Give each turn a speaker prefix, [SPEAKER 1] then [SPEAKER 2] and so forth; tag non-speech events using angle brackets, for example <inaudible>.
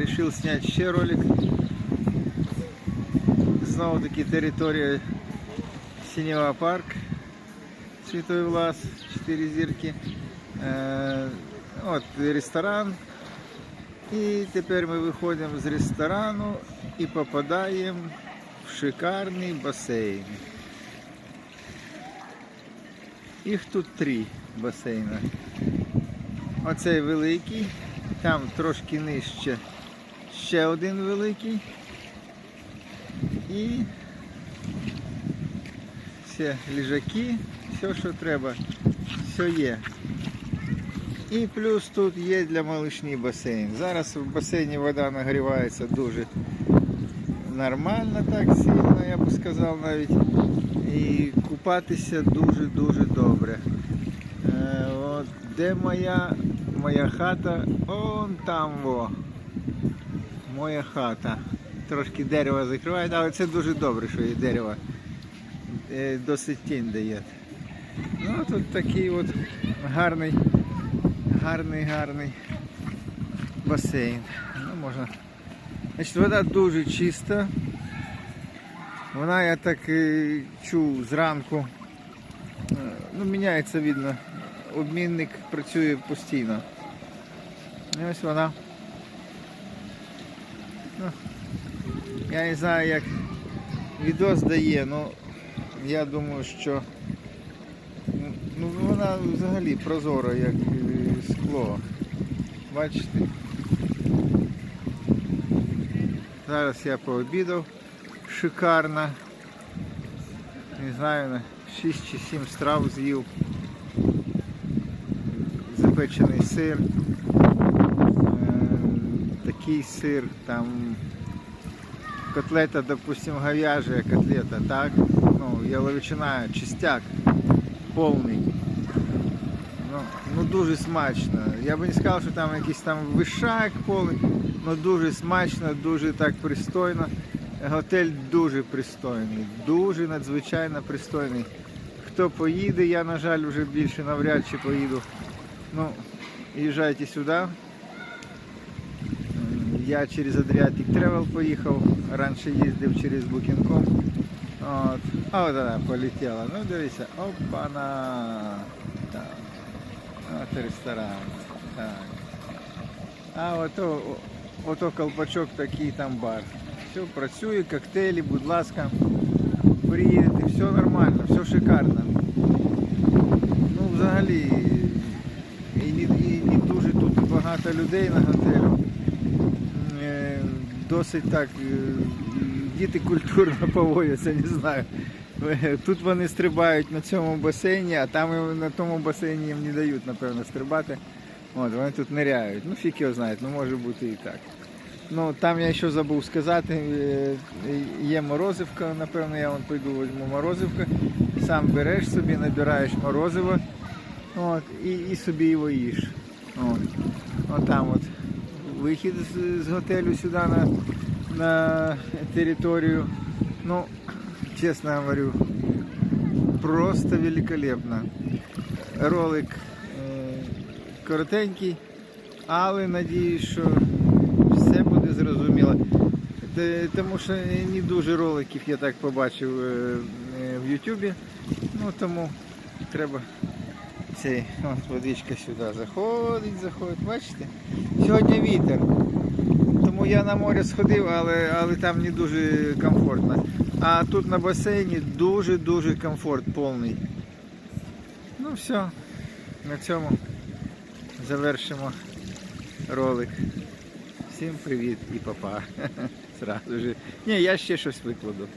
[SPEAKER 1] Решил снять ще ролик. Знову таки територія Синева парк. Святой Влас, 4 зірки. Е, от ресторан. І тепер ми виходимо з ресторану і попадаємо в шикарний басейн. Їх тут три басейни. Оцей великий, там трошки нижче ще один великий. І все ліжаки, все, що треба, все є. І плюс тут є для малишні басейн. Зараз в басейні вода нагрівається дуже нормально, так сильно, я би сказав навіть. І купатися дуже-дуже добре. Е, от, де моя, моя хата? Он там во. Моя хата. Трошки дерево закриває, але це дуже добре, що є дерево. Е, Досить тінь дає. Ну, а тут такий от гарний, гарний, гарний басейн. Ну, можна. Значить, вода дуже чиста. Вона, я так е, чув зранку. е, Ну, міняється видно. Обмінник працює постійно. І ось вона. Ну, я не знаю, як відос дає, ну я думаю, що ну, вона взагалі прозора, як е, скло. Бачите? Зараз я пообідав шикарно. Не знаю, 6 чи 7 страв з'їв. Запечений сир. Такий сир, там котлета, допустим, говяжья котлета, так? Ну, яловичина, чистяк повний. Ну, ну дуже смачно. Я би не сказав, що там якийсь там вишак повний, але дуже смачно, дуже так пристойно. Готель дуже пристойний, дуже надзвичайно пристойний. Хто поїде, я, на жаль, вже більше навряд чи поїду. Ну, їжджайте сюди. Я через Adriatic Travel поїхав, раніше їздив через Booking.com. От. А от вона полетіла. Ну дивіться, опана. Так. От ресторан. Так. А ото, ото колпачок такий там бар. Все працює, коктейлі, будь ласка. Приїдете, все нормально, все шикарно. Ну, взагалі, і не, і не дуже тут багато людей на готелю. Досить так, е, діти культурно <laughs> поводяться, не знаю. Е, Тут вони стрибають на цьому басейні, а там на тому басейні їм не дають, напевно, стрибати. От, вони тут ниряють. Ну, фіг його знає, ну може бути і так. Ну, там я ще забув сказати, е, є морозивка, напевно, я вон пойду візьму морозивка. Сам береш собі, набираєш морозиво от, і, і собі його їш. От. От там от вихід з, з готелю сюди на, на територію. Ну, чесно говорю, просто великолепно. Ролик е, коротенький, але надіюсь, що все буде зрозуміло. Тому що не дуже роликів я так побачив е, е, в Ютубі. Ну тому треба цей от водичка сюди заходить, заходить. Бачите? Сьогодні вітер. Тому я на море сходив, але, але там не дуже комфортно. А тут на басейні дуже-дуже комфорт повний. Ну все, на цьому завершимо ролик. Всім привіт і папа. <laughs> Зразу же. Ні, я ще щось викладу.